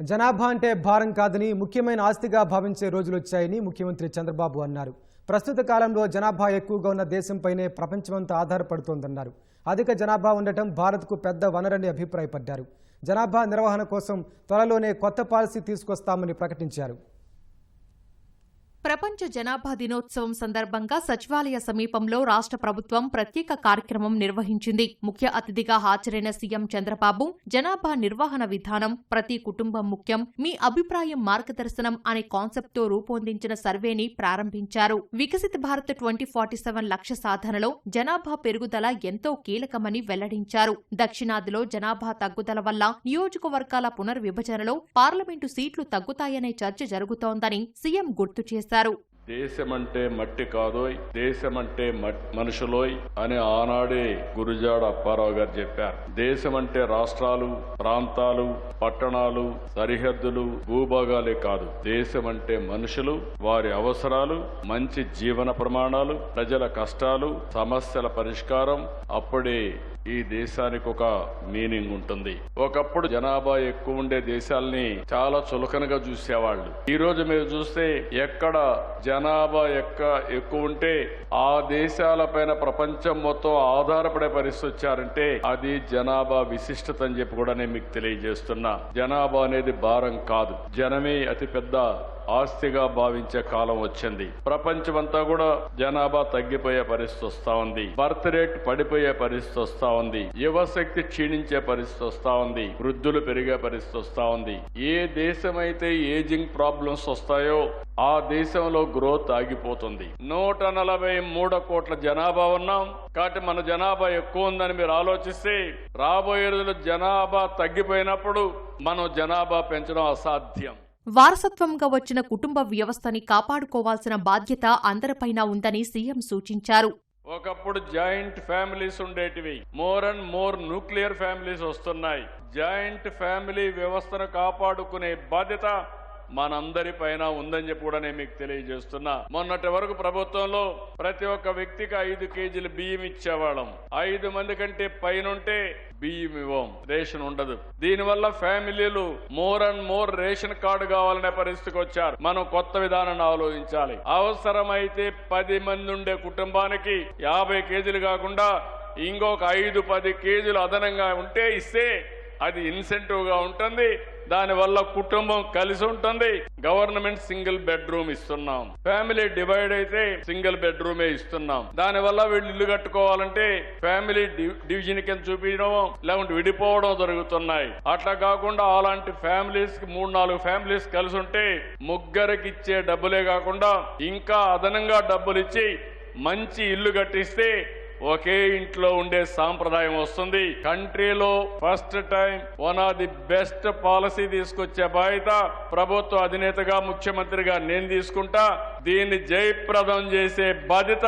జనాభా అంటే భారం కాదని ముఖ్యమైన ఆస్తిగా భావించే రోజులు వచ్చాయని ముఖ్యమంత్రి చంద్రబాబు అన్నారు. ప్రస్తుత కాలంలో జనాభా ఎక్కువగా ఉన్న దేశంపైనే ప్రపంచమంతా ఆధారపడుతోందన్నారు. అధిక జనాభా ఉండటం భారత్కు పెద్ద వనరని అభిప్రాయపడ్డారు. జనాభా నిర్వహణ కోసం త్వరలోనే కొత్త పాలసీ తీసుకొస్తామని ప్రకటించారు. ప్రపంచ జనాభా దినోత్సవం సందర్భంగా సచివాలయ సమీపంలో రాష్ట్ర ప్రభుత్వం ప్రత్యేక కార్యక్రమం నిర్వహించింది. ముఖ్య అతిథిగా హాజరైన సీఎం చంద్రబాబు జనాభా నిర్వహణ విధానం ప్రతి కుటుంబం ముఖ్యం మీ అభిప్రాయం మార్గదర్శనం అనే కాన్సెప్ట్తో రూపొందించిన సర్వేని ప్రారంభించారు. వికసిత భారత్ ట్వంటీ ఫార్టీ సెవెన్ లక్ష్య సాధనలో జనాభా పెరుగుదల ఎంతో కీలకమని వెల్లడించారు. దక్షిణాదిలో జనాభా తగ్గుదల వల్ల నియోజకవర్గాల పునర్విభజనలో పార్లమెంటు సీట్లు తగ్గుతాయనే చర్చ జరుగుతోందని సీఎం గుర్తు చేశారు. dar దేశమంటే మట్టి కాదోయ్ దేశమంటే మనుషులోయ్ అని ఆనాడే గురుజాడ అప్పారావు గారు చెప్పారు. దేశమంటే రాష్ట్రాలు ప్రాంతాలు పట్టణాలు సరిహద్దులు భూభాగాలే కాదు. దేశమంటే మనుషులు వారి అవసరాలు మంచి జీవన ప్రమాణాలు ప్రజల కష్టాలు సమస్యల పరిష్కారం అప్పుడే ఈ దేశానికి ఒక మీనింగ్ ఉంటుంది. ఒకప్పుడు జనాభా ఎక్కువ ఉండే దేశాల్ని చాలా చులకనగా చూసేవాళ్ళు. ఈ రోజు మీరు చూస్తే ఎక్కడ జనాభా ఎక్క ఎక్కువ ఉంటే ఆ దేశాలపైన ప్రపంచం మొత్తం ఆధారపడే పరిస్థితి వచ్చారంటే అది జనాభా విశిష్టత అని చెప్పి కూడా నేను మీకు తెలియజేస్తున్నా. జనాభా అనేది భారం కాదు. జనమే అతిపెద్ద ఆస్తిగా భావించే కాలం వచ్చింది. ప్రపంచమంతా కూడా జనాభా తగ్గిపోయే పరిస్థితి వస్తా ఉంది. బర్త్ రేట్ పడిపోయే పరిస్థితి వస్తా ఉంది. యువశక్తి క్షీణించే పరిస్థితి వస్తా ఉంది. వృద్ధులు పెరిగే పరిస్థితి వస్తా ఉంది. ఏ దేశమైతే ఏజింగ్ ప్రాబ్లమ్స్ వస్తాయో ఆ దేశంలో గ్రోత్ ఆగిపోతుంది. నూట నలభై మూడు కోట్ల జనాభా ఉన్నాం. కాబట్టి మన జనాభా ఎక్కువ ఉందని మీరు ఆలోచిస్తే రాబోయే రోజుల్లో జనాభా తగ్గిపోయినప్పుడు మనం జనాభా పెంచడం అసాధ్యం. వారసత్వంగా వచ్చిన కుటుంబ వ్యవస్థని కాపాడుకోవాల్సిన బాధ్యత అందరిపైన ఉందని సీఎం సూచించారు. ఒకప్పుడు జాయింట్ ఫ్యామిలీస్ ఉండేటివి. More and more nuclear families వస్తున్నాయి. జాయింట్ ఫ్యామిలీ వ్యవస్థను కాపాడుకునే బాధ్యత మనందరి పైన ఉందని చెప్పి కూడా నేను మీకు తెలియజేస్తున్నా. మొన్నటి వరకు ప్రభుత్వంలో ప్రతి ఒక్క వ్యక్తికి ఐదు కేజీలు బియ్యం ఇచ్చేవాళ్ళం. ఐదు మంది కంటే పైనుంటే బియ్యం ఇవ్వం. రేషన్ ఉండదు. దీనివల్ల ఫ్యామిలీలు more and more ration card కావాలనే పరిస్థితికి వచ్చారు. మనం కొత్త విధానాన్ని ఆలోచించాలి. అవసరమైతే పది మంది ఉండే కుటుంబానికి యాభై కేజీలు కాకుండా ఇంకొక ఐదు పది కేజీలు అదనంగా ఉంటే ఇస్తే అది ఇన్సెంటివ్గా ఉంటుంది. దానివల్ల కుటుంబం కలిసి ఉంటుంది. గవర్నమెంట్ సింగిల్ బెడ్రూమ్ ఇస్తున్నాం. ఫ్యామిలీ డివైడ్ అయితే సింగిల్ బెడ్రూమే ఇస్తున్నాం. దానివల్ల వీళ్ళు ఇల్లు కట్టుకోవాలంటే ఫ్యామిలీ డివిజన్ కింద చూపించడం లేకుంటే విడిపోవడం జరుగుతున్నాయి. అట్లా కాకుండా అలాంటి ఫ్యామిలీస్కి మూడు నాలుగు ఫ్యామిలీస్ కలిసి ఉంటే ముగ్గురికి ఇచ్చే డబ్బులే కాకుండా ఇంకా అదనంగా డబ్బులు ఇచ్చి మంచి ఇల్లు కట్టిస్తే ఒకే ఇంట్లో ఉండే సాంప్రదాయం వస్తుంది. కంట్రీలో first time one of the best policy తీసుకొచ్చే బాధ్యత ప్రభుత్వ అధినేతగా ముఖ్యమంత్రిగా నేను తీసుకుంటా. దీన్ని జయప్రదం చేసే బాధ్యత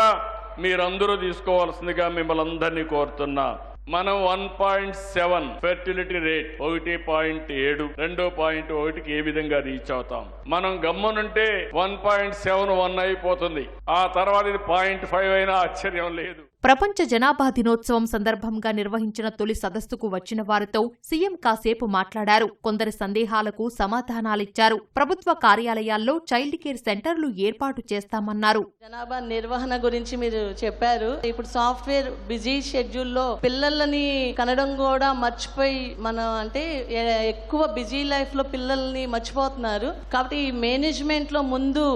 మీరందరూ తీసుకోవాల్సిందిగా మిమ్మల్ని అందరినీ కోరుతున్నా. మనం one point seven fertility rate ఒకటి పాయింట్ ఏడు రెండు పాయింట్ ఒకటికి ఏ విధంగా రీచ్ అవుతాం? మనం గమ్మునుంటే వన్ పాయింట్ సెవెన్ వన్ అయిపోతుంది. ఆ తర్వాత ఇది పాయింట్ ఫైవ్ అయినా ఆశ్చర్యం లేదు. ప్రపంచ జనాభా దినోత్సవం సందర్భంగా నిర్వహించిన తొలి సదస్సుకు వచ్చిన వారితో సీఎం కాసేపు మాట్లాడారు. కొందరి సందేహాలకు సమాధానాలిచ్చారు. ప్రభుత్వ కార్యాలయాల్లో చైల్డ్ కేర్ సెంటర్లు ఏర్పాటు చేస్తామన్నారు. జనాభా నిర్వహణ గురించి మీరు చెప్పారు. ఇప్పుడు సాఫ్ట్వేర్ బిజీ షెడ్యూల్లో పిల్లలని కనడం కూడా మర్చిపోయి మనం అంటే ఎక్కువ బిజీ లైఫ్లో పిల్లల్ని మర్చిపోతున్నారు. కాబట్టి ఈ మేనేజ్మెంట్లో ముందు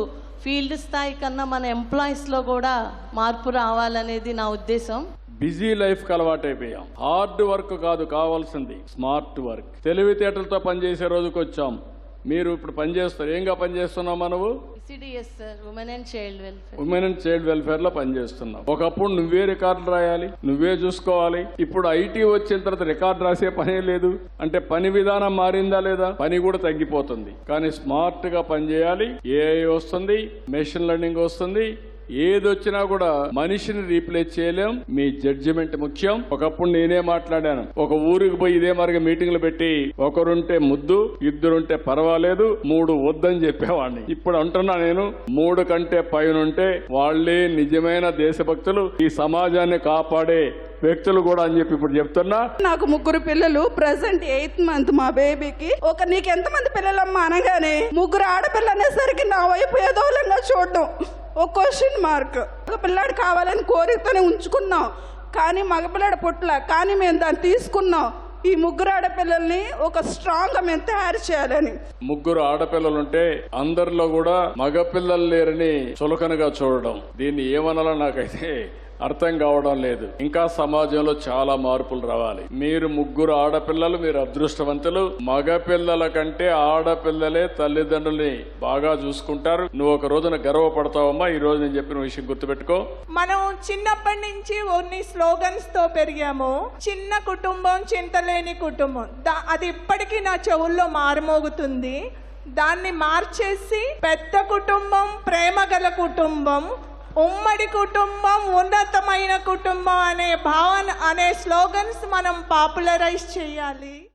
ఫీల్డ్ స్థాయి కన్నా మన ఎంప్లాయీస్లో కూడా మార్పు రావాలనేది నా ఉద్దేశం. బిజీ లైఫ్కి అలవాటైపోయాం హార్డ్ వర్క్ కాదు కావాల్సింది స్మార్ట్ వర్క్. తెలివితేటలతో పనిచేసే రోజుకి వచ్చాం మీరు ఇప్పుడు పనిచేస్తారు ఏంగా పనిచేస్తున్నాం మనవు ఉమెన్ అండ్ చైల్డ్ వెల్ఫేర్లో పనిచేస్తున్నాం ఒకప్పుడు నువ్వే రికార్డులు రాయాలి నువ్వే చూసుకోవాలి. ఇప్పుడు ఐటీ వచ్చిన తర్వాత రికార్డు రాసే పనే లేదు. అంటే పని విధానం మారిందా లేదా? పని కూడా తగ్గిపోతుంది. కానీ స్మార్ట్గా పనిచేయాలి ఏఐ వస్తుంది మెషిన్ లెర్నింగ్ వస్తుంది. ఏదొచ్చినా కూడా మనిషిని రీప్లేస్ చేయలేం. మీ జడ్జిమెంట్ ముఖ్యం. ఒకప్పుడు నేనే మాట్లాడాను. ఒక ఊరికి పోయి ఇదే మరిగా మీటింగ్లు పెట్టి ఒకరుంటే ముద్దు ఇద్దరుంటే పర్వాలేదు మూడు వద్దని చెప్పేవాడిని. ఇప్పుడు అంటున్నా నేను మూడు కంటే పైనుంటే వాళ్ళే నిజమైన దేశభక్తులు ఈ సమాజాన్ని కాపాడే వ్యక్తులు కూడా అని చెప్పి ఇప్పుడు చెప్తున్నా. నాకు ముగ్గురు పిల్లలు ప్రెసెంట్ ఎయిత్ మంత్ మా బేబీకి ఒక నీకు ఎంతమంది పిల్లలమ్మా అనగానే ముగ్గురు ఆడపిల్ల అనేసరికి నా వైపు ఏదోలంగా చూడడం. ఒక క్వశ్చన్ మార్క్ ఒక పిల్లాడు కావాలని కోరికతోనే ఉంచుకున్నాం. కానీ మగపిల్లాడు పుట్ల. కానీ మేము దాన్ని తీసుకున్నాం. ఈ ముగ్గురు ఆడపిల్లల్ని ఒక స్ట్రాంగ్గా మేము తయారు చేయాలని. ముగ్గురు ఆడపిల్లలుంటే అందరిలో కూడా మగపిల్లలు లేరని చులకనగా చూడడం. దీన్ని ఏమనాలో నాకైతే అర్థం కావడం లేదు. ఇంకా సమాజంలో చాలా మార్పులు రావాలి. మీరు ముగ్గురు ఆడపిల్లలు మీరు అదృష్టవంతులు. మగపిల్లల కంటే ఆడపిల్లలే తల్లిదండ్రుల్ని బాగా చూసుకుంటారు. నువ్వు ఒక రోజున గర్వపడతావమ్మా. ఈ రోజు నేను చెప్పిన విషయం గుర్తుపెట్టుకో. మనం చిన్నప్పటి నుంచి కొన్ని స్లోగన్స్తో పెరిగాము. చిన్న కుటుంబం చింతలేని కుటుంబం. దా- అది ఇప్పటికీ నా చెవుల్లో మారుమోగుతుంది. దాన్ని మార్చేసి పెద్ద కుటుంబం ప్రేమ గల కుటుంబం ఉమ్మడి కుటుంబం ఉన్నతమైన కుటుంబం అనే భావన అనే స్లోగన్స్ మనం పాపులరైజ్ చేయాలి.